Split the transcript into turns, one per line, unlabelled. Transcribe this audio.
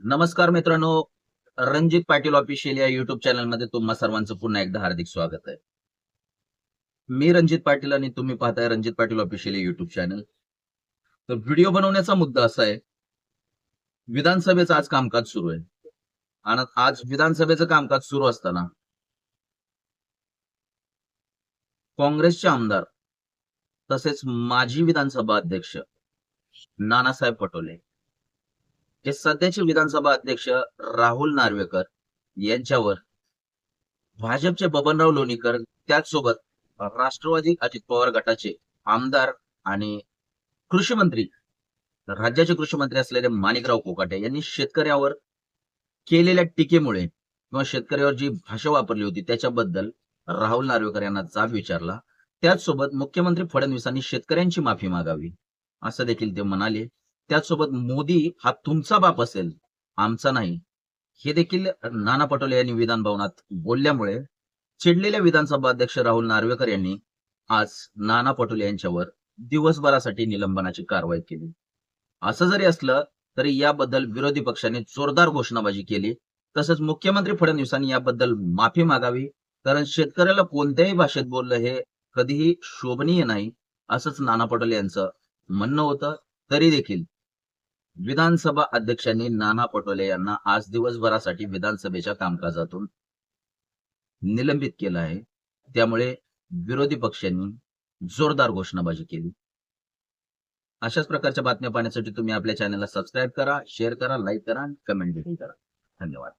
नमस्कार मित्रांनो रणजित पाटील ऑफिशियल या युट्यूब चॅनलमध्ये तुम्हा सर्वांचं पुन्हा एकदा हार्दिक स्वागत आहे. मी रणजित पाटील आणि तुम्ही पाहताय Ranjit Patil official YouTube channel तर व्हिडिओ बनवण्याचा मुद्दा असा आहे विधानसभेचं आज कामकाज सुरू आहे. आणि आज विधानसभेचं कामकाज सुरू असताना काँग्रेसचे आमदार तसेच माजी विधानसभा अध्यक्ष नानासाहेब पटोले जे सध्याचे विधानसभा अध्यक्ष राहुल नार्वेकर यांच्यावर भाजपचे बबनराव लोणीकर त्याचसोबत राष्ट्रवादी अजित पवार गटाचे आमदार आणि कृषी मंत्री राज्याचे कृषी मंत्री असलेले माणिकराव कोकाटे यांनी शेतकऱ्यावर केलेल्या टीकेमुळे किंवा शेतकऱ्यावर जी भाषा वापरली होती त्याच्याबद्दल राहुल नार्वेकर यांना जाब विचारला. त्याचसोबत मुख्यमंत्री फडणवीसांनी शेतकऱ्यांची माफी मागावी असं देखील ते म्हणाले. त्याचसोबत मोदी हा तुमचा बाप असेल आमचा नाही. हे देखील नाना पटोले यांनी विधान भवनात बोलल्यामुळे चिडलेल्या विधानसभा अध्यक्ष राहुल नार्वेकर यांनी आज नाना पटोले यांच्यावर दिवसभरासाठी निलंबनाची कारवाई केली. असं जरी असलं तरी याबद्दल विरोधी पक्षाने जोरदार घोषणाबाजी केली. तसंच मुख्यमंत्री फडणवीसांनी याबद्दल माफी मागावी कारण शेतकऱ्याला कोणत्याही भाषेत बोललं हे कधीही शोभनीय नाही असंच नाना पटोले यांचं म्हणणं होतं. तरी देखील विधानसभा अध्यक्षांनी नाना पटोले यांना आज दिवसभरासाठी विधानसभेच्या कामकाजातून निलंबित केलं आहे. त्यामुळे विरोधी पक्षांनी जोरदार घोषणाबाजी केली. अशाच प्रकारच्या बातम्या पाहण्यासाठी तुम्ही आपल्या चॅनलला सबस्क्राईब करा शेअर करा लाईक करा आणि कमेंट देखील करा. धन्यवाद.